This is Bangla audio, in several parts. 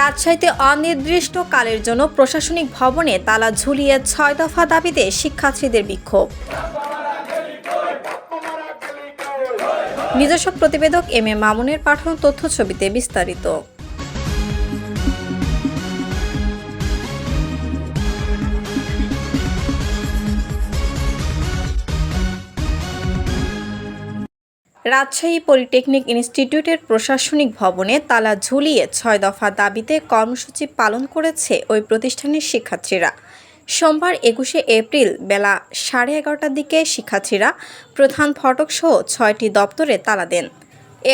রাজশাহীতে অনির্দিষ্ট কালের জন্য প্রশাসনিক ভবনে তালা ঝুলিয়ে ছয় দফা দাবিতে শিক্ষার্থীদের বিক্ষোভ। নিজস্ব প্রতিবেদক এম এ মামুনের পাঠানো তথ্য ছবিতে বিস্তারিত। রাজশাহী পলিটেকনিক ইনস্টিটিউটের প্রশাসনিক ভবনে তালা ঝুলিয়ে ছয় দফা দাবিতে কর্মসূচি পালন করেছে ওই প্রতিষ্ঠানের শিক্ষার্থীরা। সোমবার একুশে এপ্রিল বেলা সাড়ে এগারোটার দিকে শিক্ষার্থীরা প্রধান ফটকসহ ছয়টি দপ্তরে তালা দেন।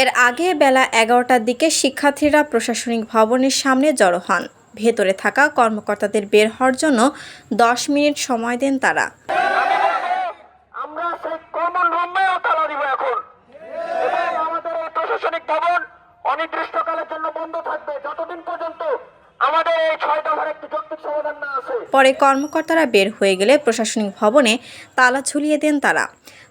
এর আগে বেলা এগারোটার দিকে শিক্ষার্থীরা প্রশাসনিক ভবনের সামনে জড়ো হন। ভেতরে থাকা কর্মকর্তাদের বের হওয়ার জন্য দশ মিনিট সময় দেন তারা আমরা সেই কমন রুমেও তালা দিব এখন এবং আমাদের এই প্রশাসনিক ভবন অনির্দিষ্টকালের জন্য বন্ধ থাকবে। যতদিন পর্যন্ত আমাদের এই একটি যৌক্তিক সমাধান না আসে। পরে কর্মকর্তারা বের হয়ে গেলে প্রশাসনিক ভবনে তালা ঝুলিয়ে দেন তারা।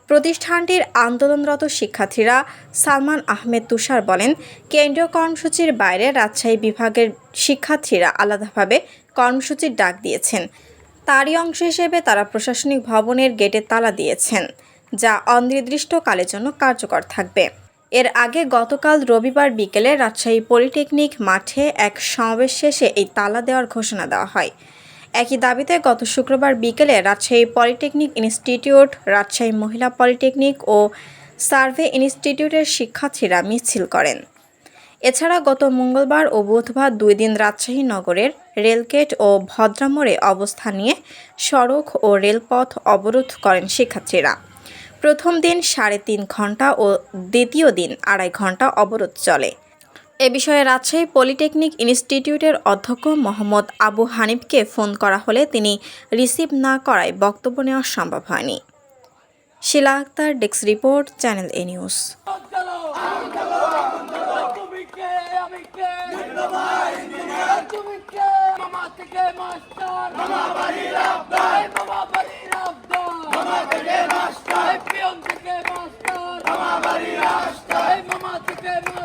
প্রতিষ্ঠানটির আন্দোলনরত শিক্ষার্থীরা সালমান আহমেদ তুষার বলেন, কেন্দ্রীয় কর্মসূচির বাইরে রাজশাহী বিভাগের শিক্ষার্থীরা আলাদাভাবে কর্মসূচির ডাক দিয়েছেন। তারই অংশ হিসেবে তারা প্রশাসনিক ভবনের গেটে তালা দিয়েছেন, যা অনির্দিষ্টকালের জন্য কার্যকর থাকবে। এর আগে গতকাল রবিবার বিকেলে রাজশাহী পলিটেকনিক মাঠে এক সমাবেশ শেষে এই তালা দেওয়ার ঘোষণা দেওয়া হয়। একই দাবিতে গত শুক্রবার বিকেলে রাজশাহী পলিটেকনিক ইনস্টিটিউট, রাজশাহী মহিলা পলিটেকনিক ও সার্ভে ইনস্টিটিউটের শিক্ষার্থীরা মিছিল করেন। এছাড়া গত মঙ্গলবার ও বুধবার দুই দিন রাজশাহী নগরের রেলগেট ও ভদ্রামোড়ে অবস্থান নিয়ে সড়ক ও রেলপথ অবরোধ করেন শিক্ষার্থীরা। প্রথম দিন সাড়ে তিন ঘণ্টা ও দ্বিতীয় দিন আড়াই ঘণ্টা অবরোধ চলে। এ বিষয়ে রাজশাহী পলিটেকনিক ইনস্টিটিউটের অধ্যক্ষ মোহাম্মদ আবু হানিফকে ফোন করা হলে তিনি রিসিভ না করায় বক্তব্য নেওয়া সম্ভব হয়নি। Shila Akter, desk report, channel A news. Master মামা বাড়ির আবদার মামা থেকে মাস্টার পিয়ন থেকে মাস্টার মামা বাড়ির আবদার মামা থেকে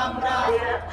আমার